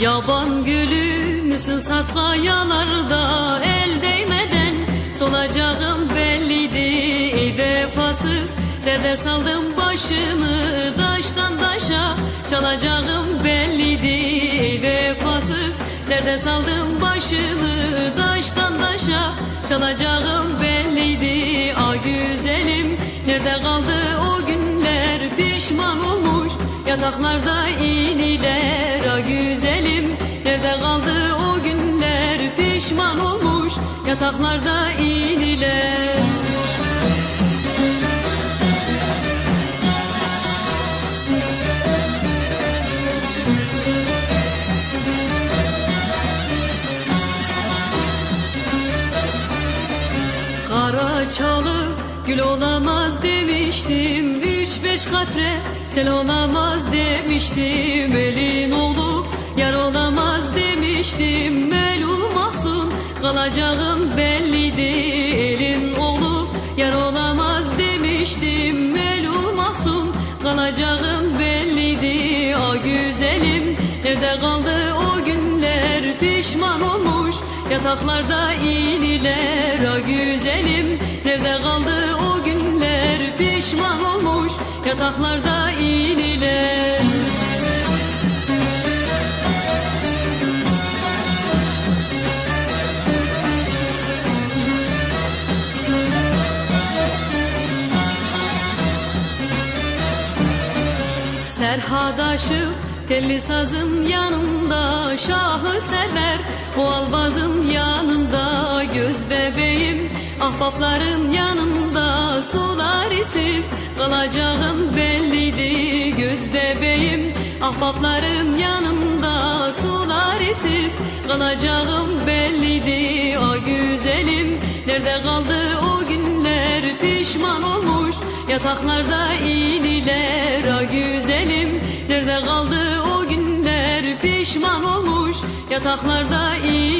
Yaban gülü müsün sarp kayalarda El değmeden? Solacağım belliydi Ey vefasız derde saldım başını Taştan taşa çalacağım belliydi Ey vefasız derde saldım başını Taştan taşa çalacağım belliydi Ah güzelim. Nerede kaldı o günler? Pişman olmuş. Yataklarda iniler Ah güzelim nerede kaldı o günler Pişman olmuş yataklarda iniler Kara çalı gül olamaz demiştim Üç beş katre sel olamaz demiştim. Elin oldu yar olamaz demiştim Melul mahzun kalacağın belliydi Elin oldu yar olamaz demiştim Melul mahzun kalacağın belliydi Ah güzelim. Nerede kaldı o günler Pişman olmuş. Yataklarda iniler Ah güzelim. Nerede kaldı o günler Pişman olmuş. Yataklarda iniler Serhadaşım telli sazın yanında Şahı sever. O albazın yanında Göz bebeğim ahbapların yanında. Sular isiz kalacağın belliydi Göz bebeğim. Ahbapların yanında Sular isiz kalacağım belliydi O güzelim nerede kaldı o günler? Pişman olmuş yataklarda iniler. Ah güzelim Pişman olmuş. Yataklarda iniler